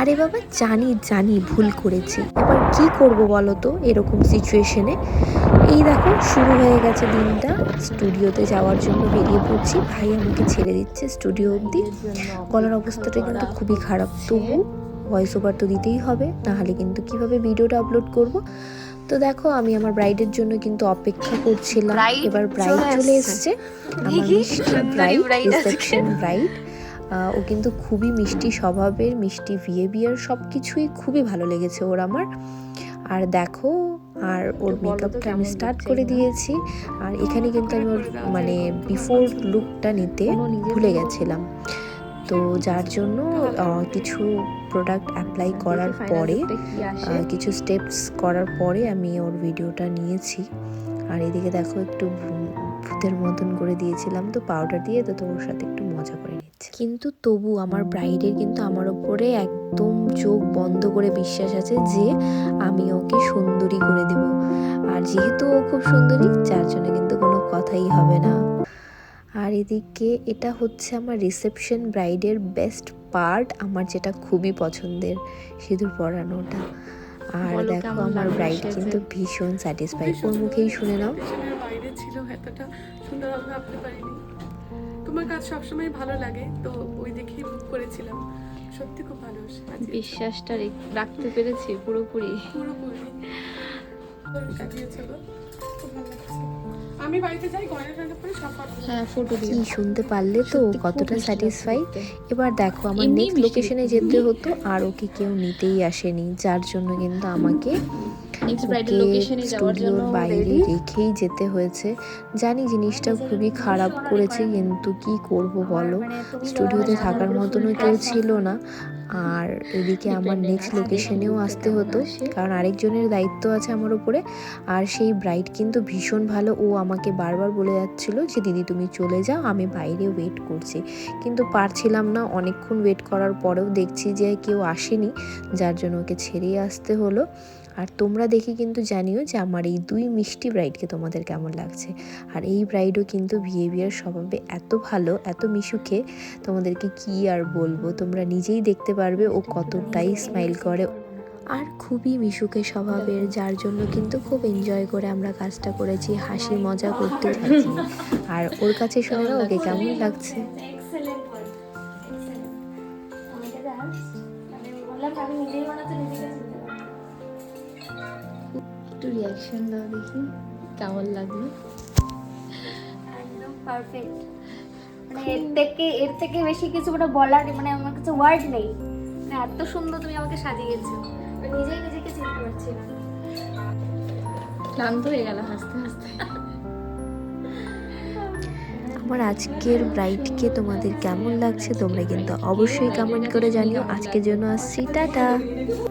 আরে বাবা জানি জানি ভুল করেছি। এবার কি করব বলো তো এরকম সিচুয়েশনে এই দেখো শুরু হয়ে গেছে দিনটা। স্টুডিওতে যাওয়ার জন্য বেরিয়ে পড়ছি। ভাই আমাকে ছেড়ে দিচ্ছে স্টুডিও অবধি। গলার অবস্থাটা কিন্তু খুবই খারাপ। তবু ভয়েস ওভার তো দিতেই হবে নাহলে কিন্তু কীভাবে ভিডিওটা আপলোড করব? তো দেখো আমি আমার ব্রাইডের জন্য কিন্তু অপেক্ষা করছিলাম। এবার ব্রাইড চলে এসছে। এসছে আমার মিষ্টি ব্রাইড রিসেপশন ব্রাইড ও কিন্তু খুবই মিষ্টি স্বভাবের মিষ্টি বিহেভিয়ার সব কিছুই খুবই ভালো লেগেছে ওর আমার। আর দেখো আর ওর মেকআপটা আমি স্টার্ট করে দিয়েছি। আর এখানে কিন্তু আমি ওর মানে বিফোর লুকটা নিতে ভুলে গেছিলাম। তো যার জন্য কিছু প্রোডাক্ট অ্যাপ্লাই করার পরে কিছু স্টেপস করার পরে আমি ওর ভিডিওটা নিয়েছি। আর এদিকে দেখো একটু ভূতের মতন করে দিয়েছিলাম তো পাউডার দিয়ে তো তো ওর সাথে একটু মজা করে কিন্তু তবু আমার ব্রাইডের কিন্তু আমার ওপরে একদম চোখ বন্ধ করে বিশ্বাস আছে যে আমি ওকে সুন্দরী করে দেব। আর যেহেতু ও খুব সুন্দরী যার জন্য কিন্তু কোনো কথাই হবে না। আর এদিকে এটা হচ্ছে আমার রিসেপশন ব্রাইডের বেস্ট পার্ট আমার যেটা খুবই পছন্দের সিঁদুর পরানোটা। আর দেখো আমার ব্রাইড কিন্তু ভীষণ স্যাটিসফাইড ওর মুখেই শুনে নাও। ছিল এতটা সুন্দর হবে ভাবতে পারিনি। তোমার কাজ সবসময় ভালো লাগে তো ওই দেখেই বুক করেছিলাম। সত্যি খুব ভালো বিশ্বাসটা রাখতে পেরেছি পুরোপুরি। পুরোপুরি। দারুণ খুব ভালো লাগছে। আমি বাড়িতে যাই হ্যাঁ ফটো দিয়ে শুনতে পারলে তো কতটা স্যাটিসফাই এবার দেখো আমার নেক্সট লোকেশনে যেতে হতো আর ওকে কেউ নিতেই আসেনি যার জন্য কিন্তু আমাকে ওকে স্টুডিওর বাইরে রেখেই যেতে হয়েছে। জানি জিনিসটা খুবই খারাপ করেছে কিন্তু কি করব বলো? স্টুডিওতে থাকার মতনও কেউ ছিল না। আর এদিকে আমার নেক্সট লোকেশনেও আসতে হতো কারণ আরেকজনের দায়িত্ব আছে আমার উপরে। আর সেই ব্রাইড কিন্তু ভীষণ ভালো। ও আমাকে বারবার বলে যাচ্ছিল যে দিদি তুমি চলে যাও আমি বাইরে ওয়েট করছি। কিন্তু পারছিলাম না। অনেকক্ষণ ওয়েট করার পরেও দেখছি যে কেউ আসেনি যার জন্য ওকে ছেড়েই আসতে হলো। আর তোমরা দেখি কিন্তু জানিও যে আমার এই দুই মিষ্টি ব্রাইডকে তোমাদের কেমন লাগছে। আর এই ব্রাইডও কিন্তু বিহেভিয়ার স্বভাবে এত ভালো, এত মিশুকে, তোমাদেরকে কি আর বলব? তোমরা নিজেই দেখতে পারবে, ও কতটাই স্মাইল করে। আর খুবই মিশুকে স্বভাবের, যার জন্য কিন্তু খুব এনজয় করে আমরা কাজটা করেছি, হাসি, মজা করতে আর ওর কাছে শুনে ওকে কেমন লাগছে? মানে আমি নিজেই বানাতে একটু রিয়াকশন দাও দেখি কেমন লাগল? একদম পারফেক্ট মানে এর থেকে এর থেকে বেশি কিছু মানে বলার মানে আমার কাছে ওয়ার্ড নেই। মানে এত সুন্দর তুমি আমাকে সাজিয়েছো। আমি নিজেই নিজেকে চিনতে পারছি না। ক্লান্ত হয়ে গেল হাসতে হাসতে। আমার আজকের ব্রাইডকে তোমাদের কেমন লাগছে তোমরা কিন্তু অবশ্যই কমেন্ট করে জানিও। আজকের জন্য আসছি টাটা।